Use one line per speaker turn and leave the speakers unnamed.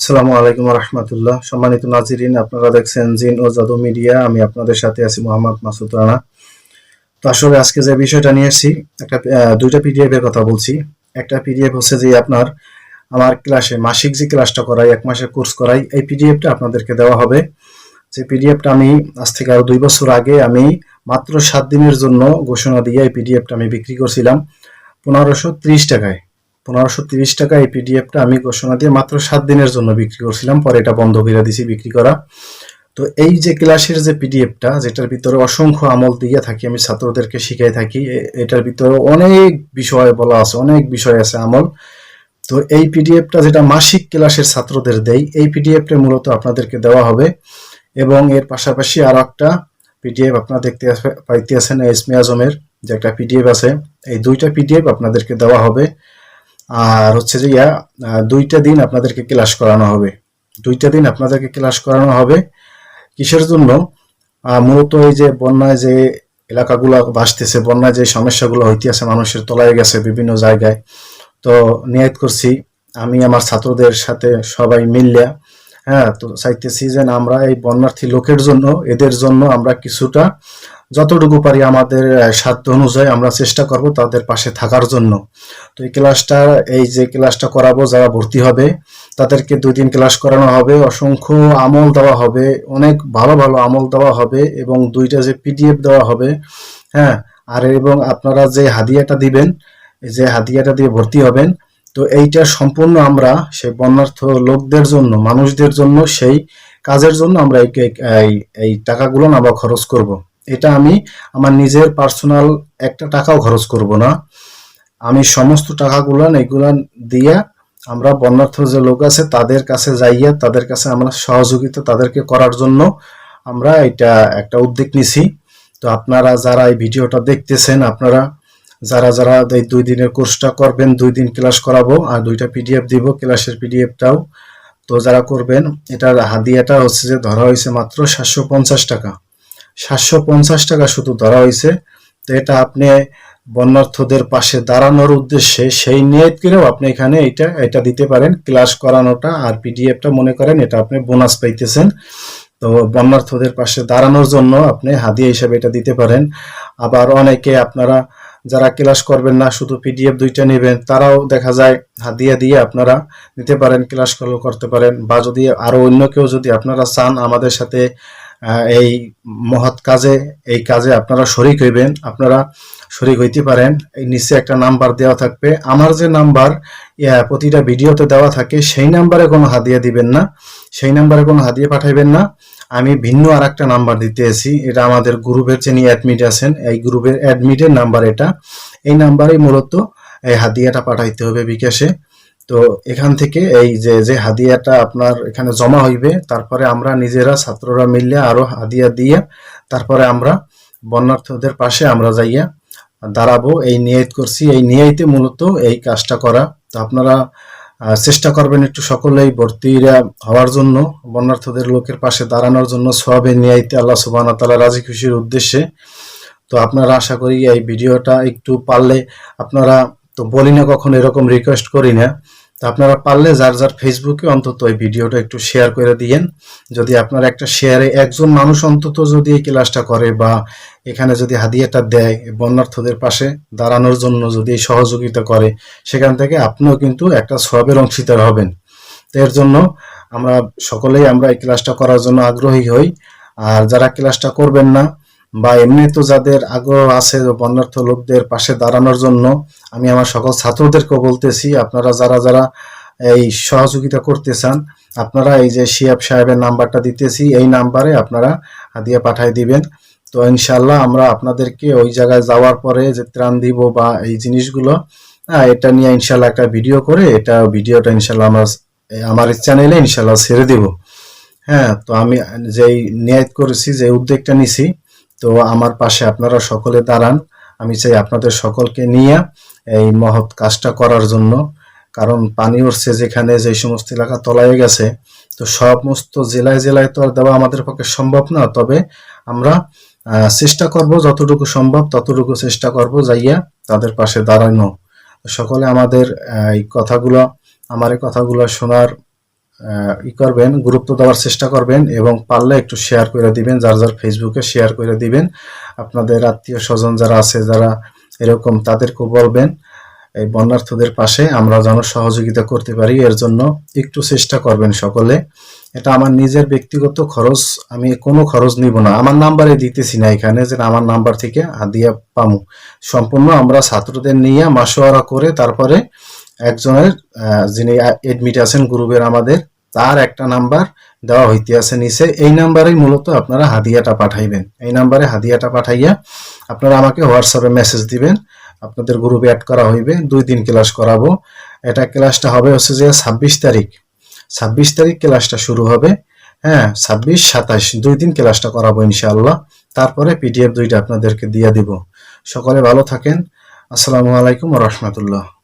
আসসালামু আলাইকুম রহমতুল্লাহ। সম্মানিত নাজিরিন, আপনারা দেখছেন জিন ও জাদু মিডিয়া। আমি আপনাদের সাথে আছি মোহাম্মদ মাসুদ রানা। তো আসলে আজকে যে বিষয়টা নিয়ে এসেছি একটা দুইটা পিডিএফ এর কথা বলছি। একটা পিডিএফ হচ্ছে যে আপনার, আমার ক্লাসে মাসিক যে ক্লাসটা করাই, এক মাসের কোর্স করাই, এই পিডিএফটা আপনাদেরকে দেওয়া হবে। যে পিডিএফটা আমি আজ থেকে আরও দুই বছর আগে আমি মাত্র সাত দিনের জন্য ঘোষণা দিয়ে এই পিডিএফটা আমি বিক্রি করছিলাম। পনেরোশো টাকায়। পনেরোশো তিরিশ টাকা এই পিডিএফটা আমি ঘোষণা দিয়ে মাত্র সাত দিনের জন্য বিক্রি করছিলাম, পরে এটা বন্ধ করে দিছি বিক্রি করা। তো এই যে ক্লাসের যে পিডিএফটা যেটার ভিতরে অসংখ্য আমল দিয়ে থাকি, আমি ছাত্রদেরকে শিখাই থাকি এটার ভিতরে অনেক বিষয় বলা আছে, অনেক বিষয় আছে আমল। তো এই পিডিএফটা যেটা মাসিক ক্লাসের ছাত্রদের দেই, এই পিডিএফটা মূলত আপনাদেরকে দেওয়া হবে। এবং এর পাশাপাশি আর একটা পিডিএফ আপনারা দেখতে পাইতে আছেন এসমি আজমের যে একটা পিডিএফ আছে, এই দুইটা পিডিএফ আপনাদেরকে দেওয়া হবে। আর হচ্ছে যে ইয়া দুইটা দিন আপনাদেরকে ক্লাস করানো হবে। দুইটা দিন আপনাদেরকে ক্লাস করানো হবে কিসের জন্য? মূলত এই যে বন্যায় যে এলাকাগুলো ভাসতেছে বন্যায় যে সমস্যাগুলো হইতেছে, মানুষের তলায় গেছে বিভিন্ন জায়গায়। তো নিয়ত করছি, আমি, আমার ছাত্রদের সাথে সবাই মিললে হ্যাঁ তো চাইতেছি যে আমরা এই বন্যার্থী লোকের জন্য, এদের জন্য আমরা কিছুটা যতটুকু পারি আমাদের সাধ্য অনুযায়ী আমরা চেষ্টা করব তাদের পাশে থাকার জন্য। তো এই ক্লাসটা, এই যে ক্লাসটা করাবো, যারা ভর্তি হবে, তাদেরকে দুই দিন ক্লাস করানো হবে, অসংখ্য আমল দেওয়া হবে, অনেক ভালো ভালো আমল দেওয়া হবে এবং দুইটা যে পিডিএফ দেওয়া হবে হ্যাঁ আর এবং আপনারা যে হাদিয়াটা দিবেন যে হাদিয়াটা দিয়ে ভর্তি হবেন, তো এইটা সম্পূর্ণ আমরা সেই বন্যার্থ লোকদের জন্য, মানুষদের জন্য সেই কাজের জন্য আমরা এই টাকাগুলো আমরা খরচ করব। এটা আমি আমার নিজের পার্সোনাল একটা টাকাও খরচ করব না। আমি সমস্ত টাকাগুলো এইগুলা দিয়ে আমরা বন্যার্থ যে লোক আছে তাদের কাছে যাইয়া তাদের কাছে আমরা সহযোগিতা তাদেরকে করার জন্য আমরা এটা একটা উদ্যোগ নিছি। তো আপনারা যারা এই ভিডিওটা দেখতেছেন, আপনারা যারা যারা এই দুই দিনের কোর্সটা করবেন, দুই দিন ক্লাস করাবো, আর দুইটা পিডিএফ দিব ক্লাসের পিডিএফটাও তো যারা করবেন, এটার হাদিয়াটা হচ্ছে যে ধরা হয়েছে মাত্র সাতশো পঞ্চাশ টাকা। সাতশো পঞ্চাশ টাকা শুধু ধরা হয়েছে। তো এটা আপনি বন্যার্থদের পাশে দাঁড়ানোর উদ্দেশ্যে সেই নিয়ত করেও আপনি এখানে এটা এটা দিতে পারেন। ক্লাস করানোটা আর পিডিএফটা মনে করেন, এটা আপনি বোনাস পাইতেছেন। তো বন্যার্থদের পাশে দাঁড়ানোর জন্য আপনি হাদিয়া হিসেবে এটা দিতে পারেন। আবার অনেকে আপনারা যারা ক্লাস করবেন না, শুধু পিডিএফ দুইটা নেবেন, তারাও দেখা যায় হাদিয়া দিয়ে আপনারা নিতে পারেন, ক্লাস করতে পারেন। বা যদি আরও অন্য কেউ যদি আপনারা চান আমাদের সাথে এই মহৎ কাজে, এই কাজে আপনারা শরিক হইবেন, আপনারা শরিক হইতে পারেন। এই নিচে একটা নাম্বার দেওয়া থাকবে। আমার যে নাম্বার প্রতিটা ভিডিওতে দেওয়া থাকে, সেই নাম্বারে কোনো হাদিয়া দিবেন না, সেই নাম্বারে কোনো হাদিয়া পাঠাইবেন না। আমি ভিন্ন আর একটা নাম্বার দিতে এসি এটা আমাদের গ্রুপের যিনি অ্যাডমিট আছেন, এই গ্রুপের অ্যাডমিটের নাম্বার এটা। এই নাম্বারে মূলত এই হাদিয়াটা পাঠাইতে হবে বিকাশে। তো এখান থেকে এই যে যে হাদিয়াটা আপনার এখানে জমা হইবে, তারপরে আমরা নিজেরা ছাত্ররা মিললে আরও হাদিয়া দিয়ে তারপরে আমরা বন্যার্থদের পাশে আমরা যাইয়া দাঁড়াবো। এই নিয়ত করছি। এই নিয়তে মূলত এই কাজটা করা। তো আপনারা চেষ্টা করবেন একটু সকলেই ভর্তিরা হওয়ার জন্য, বন্যার্থদের লোকের পাশে দাঁড়ানোর জন্য সবে নিয়াইতে আল্লাহ সুবাহ তালা রাজি খুশির উদ্দেশ্যে। তো আপনারা আশা করি এই ভিডিওটা একটু পারলে আপনারা, তো বলি না কখনো এরকম রিকোয়েস্ট করি না। তো আপনারা পারলে যার যার ফেসবুকে অন্তত এই ভিডিওটা একটু শেয়ার করে দিয়েন। যদি আপনার একটা শেয়ারে একজন মানুষ অন্তত যদি এই ক্লাসটা করে বা এখানে যদি হাদিয়াটা দেয়, বন্যার্থদের পাশে দাঁড়ানোর জন্য যদি সহযোগিতা করে, সেখান থেকে আপনিও কিন্তু একটা সবের অংশীদার হবেন। তো এর জন্য আমরা সকলেই আমরা এই ক্লাসটা করার জন্য আগ্রহী হই। আর যারা ক্লাসটা করবেন না বা এমনি তো যাদের আগ্রহ আছে বন্যার্থ লোকদের পাশে দাঁড়ানোর জন্য, আমি আমার সকল ছাত্রদেরকেও বলতেছি, আপনারা যারা যারা এই সহযোগিতা করতে চান, আপনারা এই যে শিয়াব সাহেবের নাম্বারটা দিতেছি, এই নাম্বারে আপনারা দিয়ে পাঠাই দিবেন। তো ইনশাল্লাহ আমরা আপনাদেরকে ওই জায়গায় যাওয়ার পরে যে ত্রাণ দিব বা এই জিনিসগুলো হ্যাঁ এটা নিয়ে ইনশাল্লাহ একটা ভিডিও করে এটা ভিডিওটা ইনশাল্লাহ আমরা, আমার চ্যানেলে ইনশাল্লাহ ছেড়ে দিব। হ্যাঁ তো আমি যেই নিয়ত করেছি যে উদ্যোগটা নিছি তো আমার পাশে আপনারা সকলে দাঁড়ান। আমি চাই আপনাদের সকলকে নিয়ে এই মহৎ কাজটা করার জন্য। কারণ পানি উঠছে যেখানে যে সমস্ত এলাকা তলায় গেছে, তো সমস্ত জেলায় জেলায় তো আর দেওয়া আমাদের পক্ষে সম্ভব না। তবে আমরা চেষ্টা করব যতটুকু সম্ভব, ততটুকু চেষ্টা করব যাইয়া তাদের পাশে দাঁড়ানো। সকলে আমাদের এই কথাগুলো, আমার এই কথাগুলো শোনার ই করবেন, গুরুত্ব দেওয়ার চেষ্টা করবেন এবং পারলে একটু শেয়ার করে দিবেন, যার যার ফেসবুকে শেয়ার করে দিবেন। আপনাদের আত্মীয় স্বজন যারা আছে, যারা এরকম তাদেরকেও বলবেন, এই বন্যার্থদের পাশে আমরা যেন সহযোগিতা করতে পারি। এর জন্য একটু চেষ্টা করবেন সকলে। এটা আমার নিজের ব্যক্তিগত খরচ, আমি কোনো খরচ নিব না। আমার নাম্বারে দিতেছি না এখানে, যে আমার নাম্বার থেকে হাদিয়া পামু। সম্পূর্ণ আমরা ছাত্রদের নিয়ে মাসোয়ারা করে তারপরে একজনের যিনি এডমিট আছেন গ্রুপের আমাদের, তার একটা নাম্বার দেওয়া হইতে আছে নিচে। এই নাম্বারেই মূলত আপনারা হাদিয়াটা পাঠাইবেন। এই নাম্বারে হাদিয়াটা পাঠাইয়া আপনারা আমাকে হোয়াটসঅ্যাপে মেসেজ দিবেন। আপনাদের গ্রুপে অ্যাড করা হইবে। দুই দিন ক্লাস করাবো। এটা ক্লাসটা হবে হচ্ছে যে ছাব্বিশ তারিখ। ছাব্বিশ তারিখ ক্লাসটা শুরু হবে। হ্যাঁ ছাব্বিশ, সাতাশ, দুই দিন ক্লাসটা করাবো ইনশাআল্লাহ। তারপরে পিডিএফ দুইটা আপনাদেরকে দিয়ে দিব। সকলে ভালো থাকেন। আসসালামু আলাইকুম রহমতুল্লাহ।